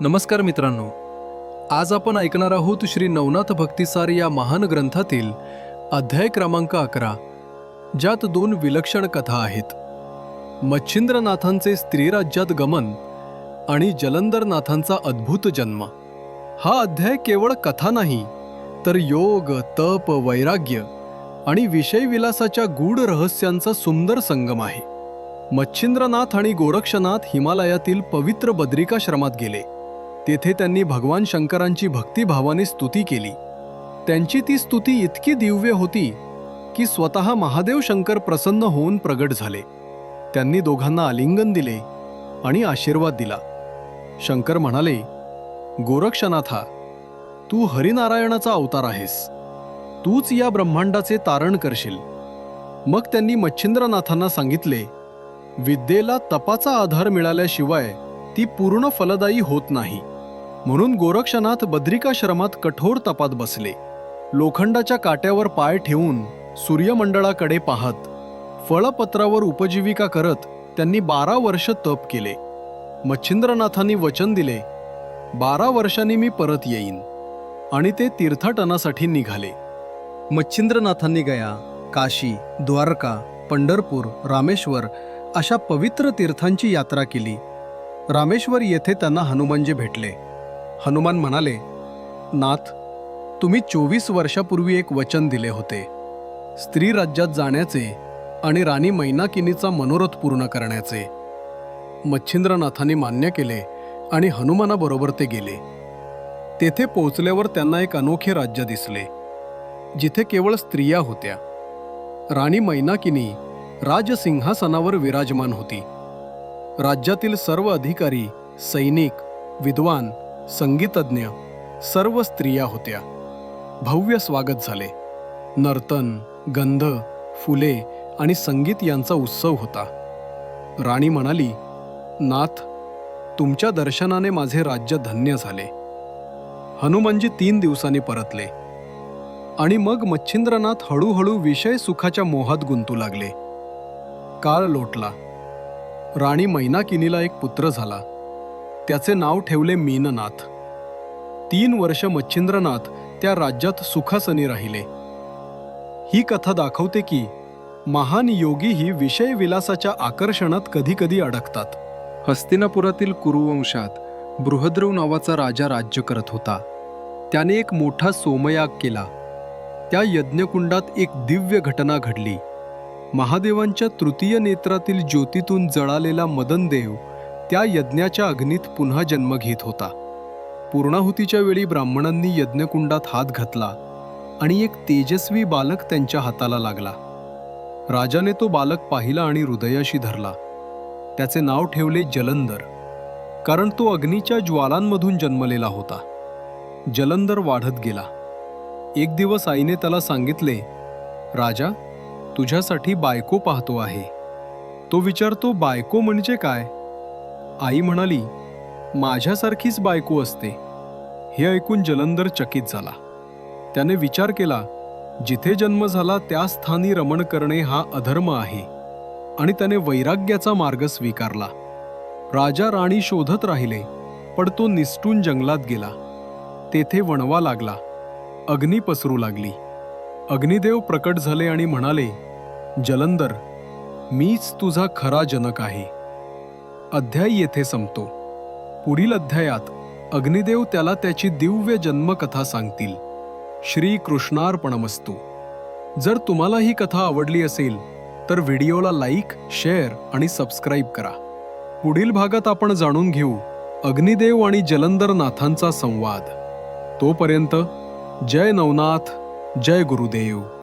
नमस्कार मित्रांनो. आज आपण ऐकणार आहोत श्री नवनाथ भक्तिसार या महान ग्रंथातील अध्याय क्रमांक अकरा ज्यात दोन विलक्षण कथा आहेत. मच्छिंद्रनाथांचे स्त्रीराज्यात गमन आणि जलंधरनाथांचा अद्भुत जन्म. हा अध्याय केवळ कथा नाही तर योग तप वैराग्य आणि विषयविलासाच्या गूढ रहस्यांचा सुंदर संगम आहे. मच्छिंद्रनाथ आणि गोरक्षनाथ हिमालयातील पवित्र बद्रिकाश्रमात गेले. तेथे त्यांनी भगवान शंकरांची भक्तिभावाने स्तुती केली. त्यांची ती स्तुती इतकी दिव्य होती की स्वतः महादेव शंकर प्रसन्न होऊन प्रगट झाले. त्यांनी दोघांना आलिंगन दिले आणि आशीर्वाद दिला. शंकर म्हणाले गोरक्षनाथा तू हरिनारायणाचा अवतार आहेस. तूच या ब्रह्मांडाचे तारण करशील. मग त्यांनी मच्छिंद्रनाथांना सांगितले विद्येला तपाचा आधार मिळाल्याशिवाय ती पूर्ण फलदायी होत नाही. म्हणून गोरक्षनाथ बद्रिकाश्रमात कठोर तपात बसले. लोखंडाच्या काट्यावर पाय ठेवून सूर्यमंडळाकडे पाहत फळपत्रावर उपजीविका करत त्यांनी बारा वर्ष तप केले. मच्छिंद्रनाथांनी वचन दिले बारा वर्षांनी मी परत येईन. आणि ते तीर्थाटनासाठी निघाले. मच्छिंद्रनाथांनी गया काशी द्वारका पंढरपूर रामेश्वर अशा पवित्र तीर्थांची यात्रा केली. रामेश्वर येथे त्यांना हनुमानजी भेटले. हनुमान म्हणाले नाथ तुम्ही चोवीस वर्षापूर्वी एक वचन दिले होते. स्त्री राज्यात जाण्याचे आणि राणी मैनाकिनीचा मनोरथ पूर्ण करण्याचे. मच्छिंद्रनाथांनी मान्य केले आणि हनुमानाबरोबर ते गेले. तेथे पोहोचल्यावर त्यांना एक अनोखे राज्य दिसले जिथे केवळ स्त्रिया होत्या. राणी मैनाकिनी राजसिंहासनावर विराजमान होती. राज्यातील सर्व अधिकारी सैनिक विद्वान संगीतज्ञ सर्व स्त्रिया होत्या. भव्य स्वागत झाले. नर्तन गंध फुले आणि संगीत यांचा उत्सव होता. राणी म्हणाली नाथ तुमच्या दर्शनाने माझे राज्य धन्य झाले. हनुमानजी तीन दिवसांनी परतले. आणि मग मच्छिंद्रनाथ हळूहळू विषय सुखाच्या मोहात गुंतू लागले. काळ लोटला. राणी मैनाकिनीला एक पुत्र झाला. त्याचे नाव ठेवले मीननाथ. तीन वर्ष मच्छिंद्रनाथ त्या राज्यात सुखासनी राहिले. ही कथा दाखवते की महान योगी ही विषय विलासाच्या आकर्षणात कधीकधी अडकतात. हस्तिनापुरातील कुरुवंशात बृहद्रव नावाचा राजा राज्य करत होता. त्याने एक मोठा सोमयाग केला. त्या यज्ञकुंडात एक दिव्य घटना घडली. महादेवांच्या तृतीय नेत्रातील ज्योतीतून जळालेला मदनदेव त्या यज्ञाच्या अग्नीत पुन्हा जन्म घेत होता. पूर्णाहुतीच्या वेळी ब्राह्मणांनी यज्ञकुंडात हात घातला आणि एक तेजस्वी बालक त्यांच्या हाताला लागला. राजाने तो बालक पाहिला आणि हृदयाशी धरला. त्याचे नाव ठेवले जलंधर कारण तो अग्नीच्या ज्वालांमधून जन्मलेला होता. जलंधर वाढत गेला. एक दिवस आईने त्याला सांगितले राजा तुझ्यासाठी बायको पाहतो आहे. तो विचारतो बायको म्हणजे काय? आई म्हणाली माझ्यासारखीच बायको असते. हे ऐकून जलंधर चकित झाला. त्याने विचार केला जिथे जन्म झाला त्या स्थानी रमण करणे हा अधर्म आहे. आणि त्याने वैराग्याचा मार्ग स्वीकारला. राजा राणी शोधत राहिले पण तो निसटून जंगलात गेला. तेथे वणवा लागला. अग्नी पसरू लागली. अग्निदेव प्रकट झाले आणि म्हणाले जलंधर मीच तुझा खरा जनक आहे. अध्याय येथे संपतो. पुढील अध्यायात अग्निदेव त्याला त्याची दिव्य जन्मकथा सांगतील. श्री कृष्णार्पणमस्तू जर तुम्हाला ही कथा आवडली असेल तर व्हिडिओला लाईक शेअर आणि सबस्क्राईब करा. पुढील भागात आपण जाणून घेऊ अग्निदेव आणि जलंधर नाथांचा संवाद. तोपर्यंत जय नवनाथ जय गुरुदेव.